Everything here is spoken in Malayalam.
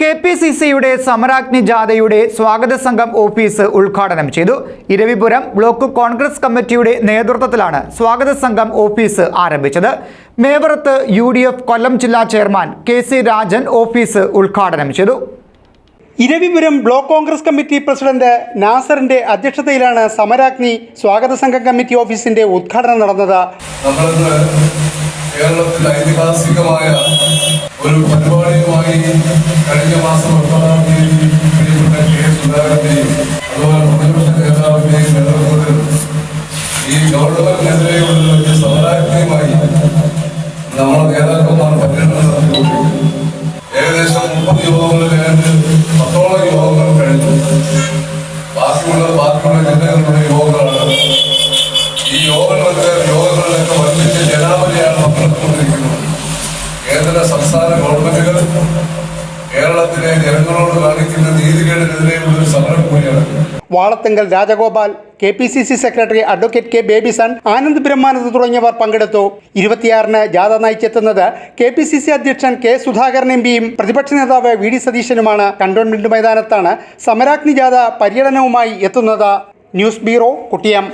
കെ പി സി സിയുടെ സമരാഗ്നി ജാഥയുടെ സ്വാഗത സംഘം ഓഫീസ് ഉദ്ഘാടനം ചെയ്തു. ഇരവിപുരം ബ്ലോക്ക് കോൺഗ്രസ് കമ്മിറ്റിയുടെ നേതൃത്വത്തിലാണ് സ്വാഗത സംഘം ഓഫീസ് ആരംഭിച്ചത്. മേവറത്ത് യു ഡി എഫ് കൊല്ലം ജില്ലാ chairman K C Rajan office ഉദ്ഘാടനം ചെയ്തു. Eravipuram block Congress committee president നാസറിന്റെ അധ്യക്ഷതയിലാണ് സമരാഗ്നി സ്വാഗത സംഘം കമ്മിറ്റി ഓഫീസിന്റെ ഉദ്ഘാടനം നടന്നത്. കേരളത്തിൽ ഐതിഹാസികമായ ഒരു പരിപാടിയുമായി കഴിഞ്ഞ മാസം ഒൻപതാം തീയതി പ്രിയപ്പെട്ട കെ സുധാകരന്റെയും അതുപോലെ പ്രതിപക്ഷ നേതാവിന്റെയും നേതൃത്വത്തിൽ ഈ ഗവൺമെന്റിനെതിരെയുള്ള വലിയ സമരാജ്ഞയുമായി നമ്മുടെ നേതാക്കന്മാർ പര്യടനം നടത്തിക്കൊണ്ടിരിക്കുന്നു. ഏകദേശം മുപ്പത് യോഗങ്ങൾ കഴിഞ്ഞ് പത്തോളം യോഗങ്ങൾ കഴിഞ്ഞു. ബാക്കിയുള്ള ബാക്കിയുള്ള ജില്ലകളുടെ കേന്ദ്ര സംസ്ഥാന ഗവൺമെന്റുകൾ കേരളത്തിലെ ജനങ്ങളോട് കാണിക്കുന്ന നീതികേടിനെതിരെയുള്ള ഒരു സമരം കൂടിയാണ്. Valathengal Rajagopal K P C C secretary advocate K Babyson Anand Brahmanand തുടങ്ങിയവർ പങ്കെടുത്തു. ഇരുപത്തിയാറിന് ജാഥ നയിച്ചെത്തുന്നത് കെ പി സി സി അധ്യക്ഷൻ കെ സുധാകരൻ എം പിയും പ്രതിപക്ഷ നേതാവ് വി ഡി സതീശനുമാണ്. കണ്ടോൺമെന്റ് മൈതാനത്താണ് സമരാഗ്നി ജാഥ പര്യടനവുമായി എത്തുന്നത്. News bureau Kottiyam.